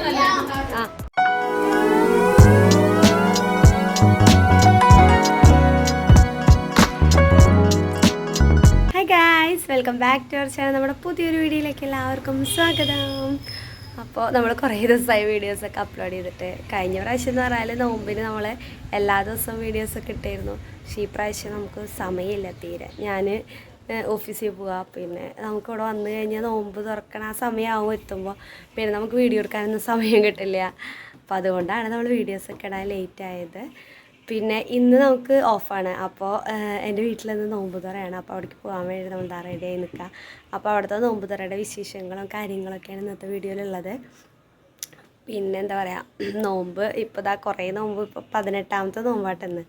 Hi guys welcome back to our channel നമ്മുടെ പുതിയൊരു വീഡിയോയിലേക്ക് എല്ലാവർക്കും സ്വാഗതം. അപ്പോൾ നമ്മൾ കുറേ ദിവസമായി വീഡിയോസൊക്കെ അപ്ലോഡ് ചെയ്തിട്ട് കഴിഞ്ഞ പ്രാവശ്യം എന്ന് പറഞ്ഞാൽ നോമ്പിന് നമ്മൾ എല്ലാ ദിവസവും വീഡിയോസൊക്കെ ഇട്ടായിരുന്നു പക്ഷേ ഈ പ്രാവശ്യം നമുക്ക് സമയമില്ല തീരെ. ഞാൻ ഓഫീസിൽ പോവുക പിന്നെ നമുക്ക് നമുക്കിവിടെ വന്നു കഴിഞ്ഞാൽ നോമ്പ് തുറക്കണ ആ സമയമാവും എത്തുമ്പോൾ പിന്നെ നമുക്ക് വീഡിയോ എടുക്കാനൊന്നും സമയം കിട്ടില്ല. അപ്പോൾ അതുകൊണ്ടാണ് നമ്മൾ വീഡിയോസൊക്കെ ഇടാൻ ലേറ്റ് ആയത്. പിന്നെ ഇന്ന് നമുക്ക് ഓഫാണ് അപ്പോൾ എന്റെ വീട്ടിൽ നിന്ന് നോമ്പ് തുറയാണ്. അപ്പോൾ അവിടേക്ക് പോകാൻ വേണ്ടി നമ്മൾ എന്താ റെഡി ആയി നിൽക്കുക അപ്പോൾ അവിടുത്തെ നോമ്പ് തുറയുടെ വിശേഷങ്ങളും കാര്യങ്ങളൊക്കെയാണ് ഇന്നത്തെ വീഡിയോയിലുള്ളത് പിന്നെ എന്താ പറയുക നോമ്പ് ഇപ്പോൾ ഇതാ കുറേ നോമ്പ് ഇപ്പോൾ പതിനെട്ടാമത്തെ നോമ്പാട്ടെന്ന്.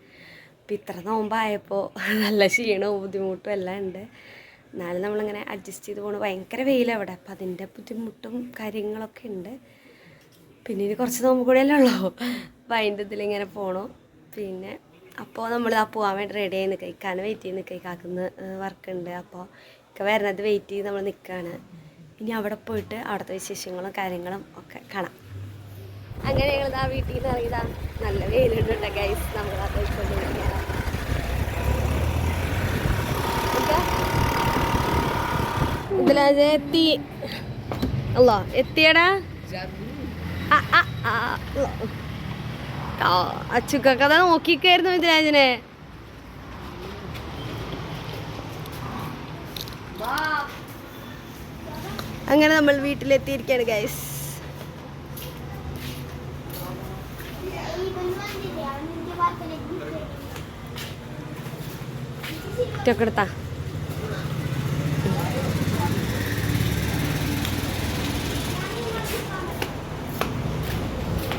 അപ്പോൾ ഇത്ര നോമ്പായപ്പോൾ നല്ല ക്ഷീണവും ബുദ്ധിമുട്ടും എല്ലാം ഉണ്ട്. എന്നാലും നമ്മളിങ്ങനെ അഡ്ജസ്റ്റ് ചെയ്ത് പോകണം ഭയങ്കര വെയിലവിടെ അപ്പം അതിന്റെ ബുദ്ധിമുട്ടും കാര്യങ്ങളൊക്കെ ഉണ്ട്. പിന്നെ ഇനി കുറച്ച് നോമ്പ് കൂടെയല്ലേ ഉള്ളൂ. അപ്പം അതിന്റെ ഇതിലിങ്ങനെ പോകണം പിന്നെ അപ്പോൾ നമ്മൾ ആ പോകാൻ വേണ്ടി റെഡി ആയി നിൽക്കുക ഇക്കാനെ വെയിറ്റ് ചെയ്ത് നിൽക്കുക ഇക്കാക്കുന്ന വർക്ക് ഉണ്ട്. അപ്പോൾ ഇക്ക വരുന്നത് വെയിറ്റ് ചെയ്ത് നമ്മൾ നിൽക്കുകയാണ് ഇനി അവിടെ പോയിട്ട് അവിടുത്തെ വിശേഷങ്ങളും കാര്യങ്ങളും ഒക്കെ കാണാം. അങ്ങനെ ഞങ്ങൾ ആ വീട്ടിൽ നിന്ന് ഇറങ്ങിയതാണ് നല്ല വെയിലുണ്ട് ഗൈസ് നമ്മൾ അത് അതാ നോക്കിക്കായിരുന്നു മിഥുരാജനെ അങ്ങനെ നമ്മൾ വീട്ടിലെത്തിയിരിക്കുകയാണ് ഗൈസ് ഒക്കെ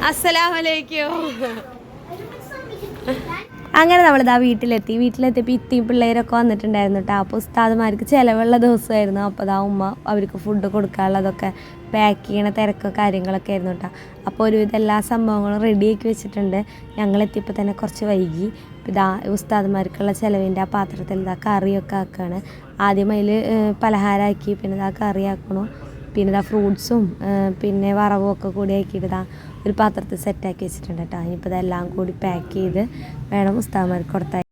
അസ്സലാമലൈക്കും. അങ്ങനെ നമ്മളിതാ വീട്ടിലെത്തി. വീട്ടിലെത്തിയപ്പോൾ ഇത്തിയും പിള്ളേരൊക്കെ വന്നിട്ടുണ്ടായിരുന്നു കേട്ടോ അപ്പോൾ ഉസ്താദ്മാർക്ക് ചിലവുള്ള ദിവസമായിരുന്നു. അപ്പോൾ അതാ ഉമ്മ അവർക്ക് ഫുഡ് കൊടുക്കാനുള്ളതൊക്കെ പാക്ക് ചെയ്യണ തിരക്കോ കാര്യങ്ങളൊക്കെ ആയിരുന്നു കേട്ടോ അപ്പോൾ ഒരുവിധം എല്ലാ സംഭവങ്ങളും റെഡിയാക്കി വെച്ചിട്ടുണ്ട്. ഞങ്ങളെത്തിയപ്പോൾ തന്നെ കുറച്ച് വൈകി. ഇതാ ഉസ്താദ്മാർക്കുള്ള ചിലവിന്റെ ആ പാത്രത്തിൽ ഇതാ കറിയൊക്കെ ആക്കുകയാണ് ആദ്യം അതിൽ പലഹാരമാക്കി പിന്നെ ഇതാ കറിയാക്കണു. പിന്നെ ഇതാ ഫ്രൂട്ട്സും പിന്നെ വറവും ഒക്കെ കൂടി ആക്കിയിട്ട് ഇതാ ഒരു പാത്രത്തിൽ സെറ്റാക്കി വെച്ചിട്ടുണ്ട് കേട്ടോ ഇനിയിപ്പോൾ ഇതെല്ലാം കൂടി പാക്ക് ചെയ്ത് വേണം ഉസ്താമാർക്ക് കൊടുത്താൽ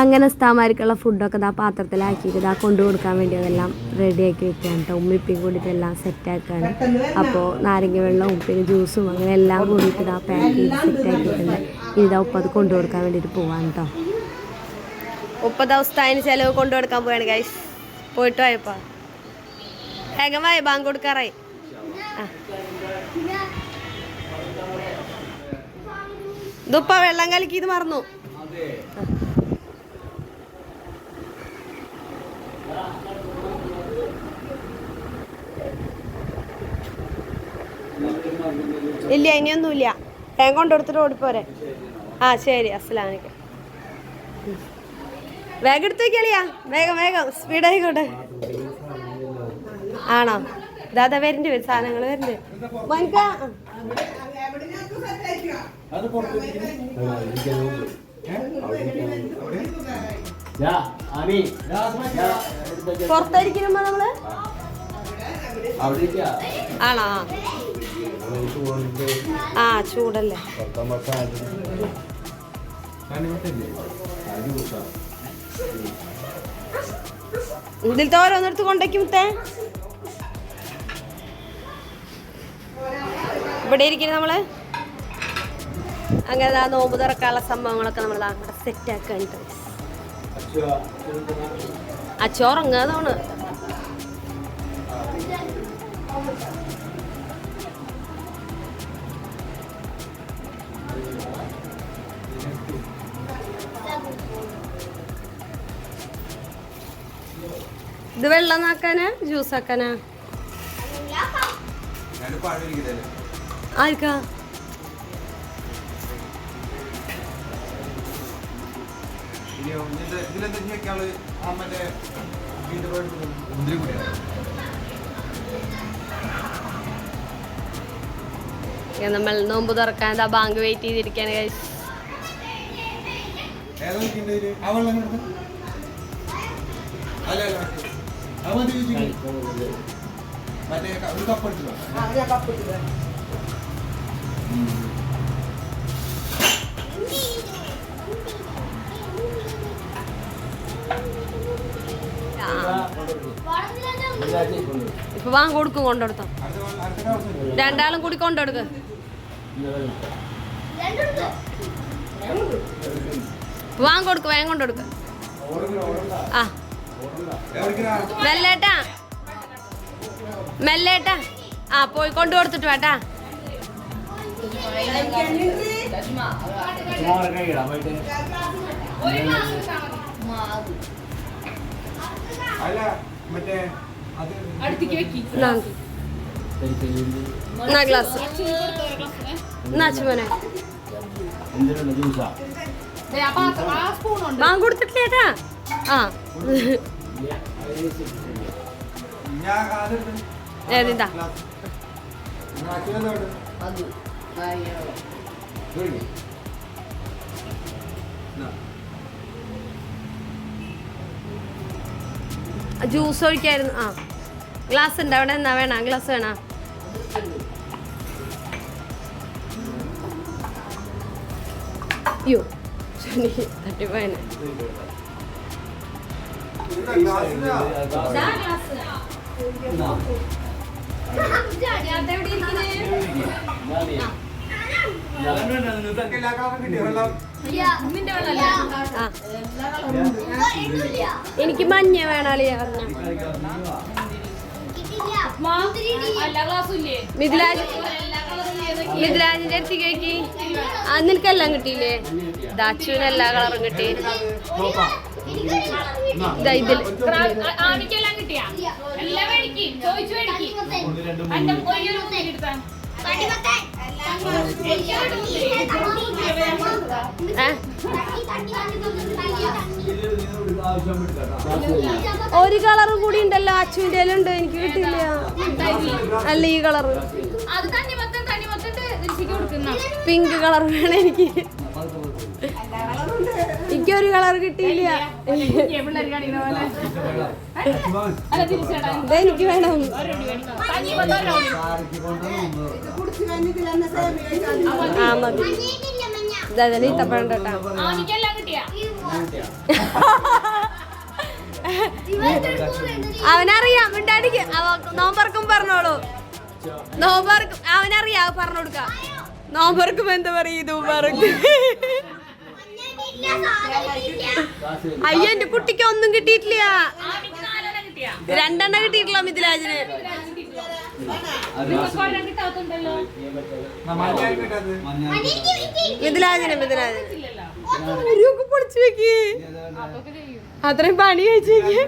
അങ്ങനെ ഉസ്താമാർക്കുള്ള ഫുഡൊക്കെ ഇതാ പാത്രത്തിലാക്കിയിട്ട് ഇതാ കൊണ്ടു കൊടുക്കാൻ വേണ്ടി അതെല്ലാം റെഡിയാക്കി വെക്കുകയാണ് കേട്ടോ ഉമ്മിപ്പിയും കൂടിയിട്ട് എല്ലാം സെറ്റാക്കുകയാണ് അപ്പോൾ നാരങ്ങ വെള്ളവും പിന്നെ ജ്യൂസും അങ്ങനെ എല്ലാം കൂടിയിട്ട് ഇതാ പാക്ക് ചെയ്ത് സെറ്റാക്കിയിട്ടുണ്ട് ഇതാ ഉപ്പ അത് കൊണ്ടു കൊടുക്കാൻ വേണ്ടിയിട്ട് പോവാൻ കേട്ടോ ഉപ്പ അതിന് ചിലവ് കൊണ്ടു കൊടുക്കാൻ പോവാണ് ഗൈസ് പോയിട്ട് പോയപ്പോ വേഗമായി ബാങ്ക് കൊടുക്കാറായി. ഇതുപ്പ വെള്ളം കലക്കി ഇത് മറന്നു ഇല്ല ഇനിയൊന്നുമില്ല. ബാങ്ക് കൊണ്ടുകൊടുത്തിട്ട് ഓടിപ്പോരെ. ആ ശരി അസ്സലാമലൈക്കും. വേഗം എടുത്ത് വെക്കളിയാ വേഗം വേഗം. സ്പീഡ് ആയിക്കോട്ടെ ആണോ ദാദാ വരണ്ട് വരും സാധനങ്ങൾ വരണ്ട്. മോനിക്ക പുറത്തായിരിക്കുമ്പോ നമ്മൾ? ആണോ? ആ ചൂടല്ലേ. ഇതിലത്തെ ഓരോന്നെടുത്ത് കൊണ്ടേക്ക് മുത്തേ. ഇവിടെ ഇരിക്കുന്നത് നമ്മൾ. അങ്ങനെ ആ നോമ്പ് തുറക്കാനുള്ള സംഭവങ്ങളൊക്കെ നമ്മൾ അവിടെ സെറ്റ് ആക്കാനിട്ട് അച്ചോറങ്ങാതാണ് ഇത് വെള്ളം നാക്കാനാ ജ്യൂസ് ആക്കാനാ ആർക്കാ നമ്മൾ നോമ്പ് തുറക്കാൻ ഇതാ ബാങ്ക് വെയിറ്റ് ചെയ്തിരിക്കാണ് guys. മറ്റേ ഒരു കപ്പ് എടുത്തിട്ടോ ആ ഇപ്പൊ വാങ്ങ കൊടുക്കും കൊണ്ടെടുത്തോ രണ്ടാളും കൂടി കൊണ്ടെടുക്ക വാങ്ങ കൊടുക്ക് വേഗം കൊണ്ടെടുക്ക ആ? മെല്ലേട്ടാ. മെല്ലേട്ടാ. ആ പോയി കൊണ്ടു കൊടുത്തിട്ട് വേട്ടാ. എന്നാ ഗ്ലാസ്. എന്നാ അച്ചുമോനെ വാങ്ങ കൊടുത്തിട്ടില്ലേട്ടാ? ആ. ജ്യൂസ് ഒഴിക്കായിരുന്നു. ആ. ഗ്ലാസ് ഉണ്ട്. അവിടെ എന്നാ വേണ? ഗ്ലാസ് വേണ? അയ്യോ. തട്ടിപ്പോയനെ. എനിക്ക് മഞ്ഞ വേണാളിയ മിഥിലാജ് മിഥിലാജിന്റെ അടുത്ത് കേക്ക് നിനക്കെല്ലാം കിട്ടിയില്ലേ? ദാച്ചുവിന് എല്ലാ കളറും കിട്ടി. ഇതിൽ ആണിക്കെല്ലാം കിട്ടിയാ? എല്ലാം മേടിക്ക് ചോദിച്ചു മേടിക്ക്. എന്റെ ഒരു ഏ? ഒരു കളറും കൂടി ഉണ്ടല്ലോ അച്ചുവിന്റെ ഉണ്ട്. എനിക്ക് കിട്ടില്ല. അല്ല ഈ കളറ്. പിങ്ക് കളർ വേണം എനിക്ക്. എനിക്കൊരു കളർ കിട്ടിയില്ല. എനിക്ക് വേണം. ആ മതി. ഇതാ ഇത്തപ്പഴം തൊട്ടാ അവനറിയാം മിണ്ടാടിക്ക് നോമ്പർക്കും പറഞ്ഞോളൂ. നോമ്പർക്കും അവനറിയാം പറഞ്ഞു കൊടുക്ക. നോമ്പർക്കും എന്താ പറയും ഇത് പറക്കും അയ്യോ എന്റെ കുട്ടിക്ക് ഒന്നും കിട്ടിയിട്ടില്ല രണ്ടെണ്ണം കിട്ടിയിട്ടില്ല മിഥിലാജിന്. മിഥിലാജിന് മിഥിലാജിന് അത്രയും പണി കഴിച്ചേക്ക്.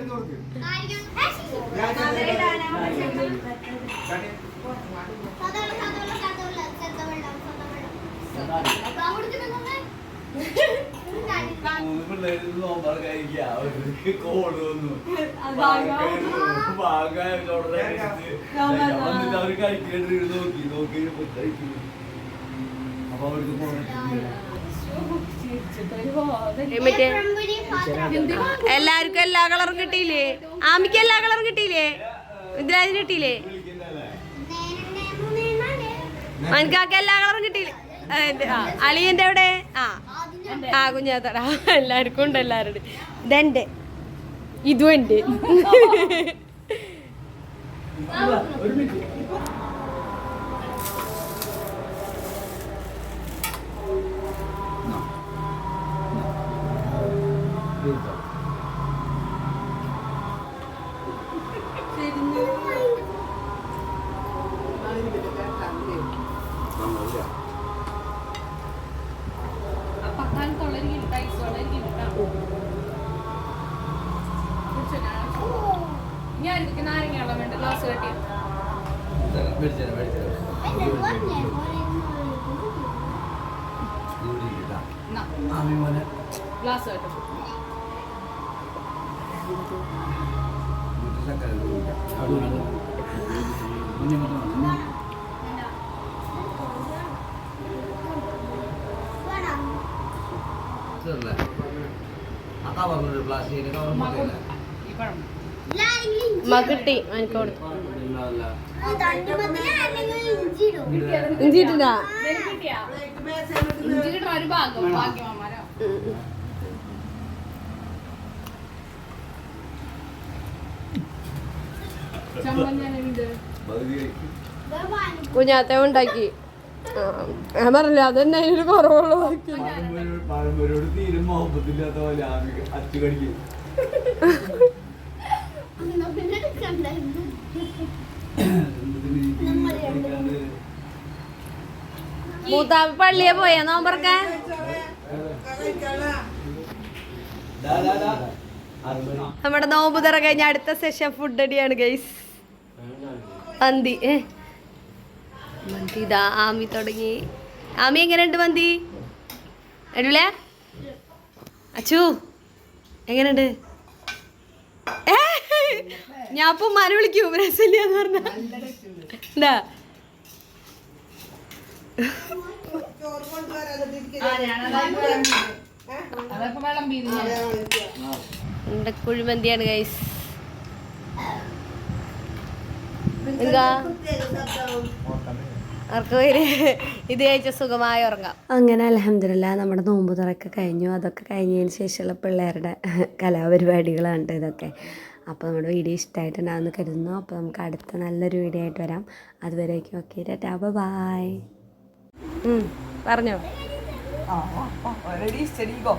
വന്നു എല്ലാവർക്കും എല്ലാ കളറും കിട്ടിയില്ലേ? ആമിക്ക് എല്ലാ കളറും കിട്ടിയില്ലേ? മിഥിലാജിന് കിട്ടിയില്ലേ? മനക്കാക്ക് എല്ലാ കളറും കിട്ടിയില്ലേ? അളിയന്റെ അവിടെ ആ. ആ കുഞ്ഞാത്തട എല്ലാവർക്കും ഉണ്ട് എല്ലാവരുടെ ഇതെന്റെ ഇതും ഉണ്ട് ഞാൻ എനിക്ക് നാരങ്ങ വെള്ളം വേണ്ട ഗ്ലാസ് കെട്ടി ഗ്ലാസ് കെട്ടും. അതാ പറഞ്ഞൊരു പ്ലാസ്റ്റിക്കിന്റെ കവർ മകിട്ടി എനിക്ക് കിട്ടിയാ ഇഞ്ചി ഒരു കുഞ്ഞാത്ത ഉണ്ടാക്കി ഞാൻ പറഞ്ഞില്ല അതന്നെ അതിനൊരു കുറവുള്ളൂ പഴംപൊരി- തീരെ കടിക്കും എന്തിന് ഈ കഴിക്കാണ്ട് മൂത്താപ്പി പള്ളിയെ പോയാ ദാ. നമ്മുടെ നോമ്പ് തുറ കഴിഞ്ഞ അടുത്ത സെഷൻ ഫുഡ് അടിയാണ് ഗൈസ് മന്തി. മന്തി ഇതാ ആമി തുടങ്ങി. ആമി എങ്ങനെയുണ്ട് മന്തി? അടിപൊളിയ? അച്ചു എങ്ങനെയുണ്ട്? ഞാൻ അപ്പൊ മാന വിളിക്കും രസമില്ലാന്ന് പറഞ്ഞ. എന്താ അതപ്പോ വെള്ളം പീതി ഞാൻ എന്റെ കുഴിമന്തിയാണ് ഗൈസ് അവർക്ക് പേര്? ഇത് കഴിച്ച സുഖമായി ഉറങ്ങാം. അങ്ങനെ അലഹമില്ല നമ്മുടെ നോമ്പ് തുറക്കെ കഴിഞ്ഞു. അതൊക്കെ കഴിഞ്ഞതിന് ശേഷമുള്ള പിള്ളേരുടെ കലാപരിപാടികളാണ് ഇതൊക്കെ. അപ്പോൾ നമ്മുടെ വീഡിയോ ഇഷ്ടമായിട്ടുണ്ടാകുമെന്ന് കരുതുന്നു. അപ്പോൾ നമുക്ക് അടുത്ത നല്ലൊരു വീഡിയോ ആയിട്ട് വരാം. അതുവരേക്കും ഓക്കെ ടാറ്റാ ബായ് പറഞ്ഞോ. ചെടിയോ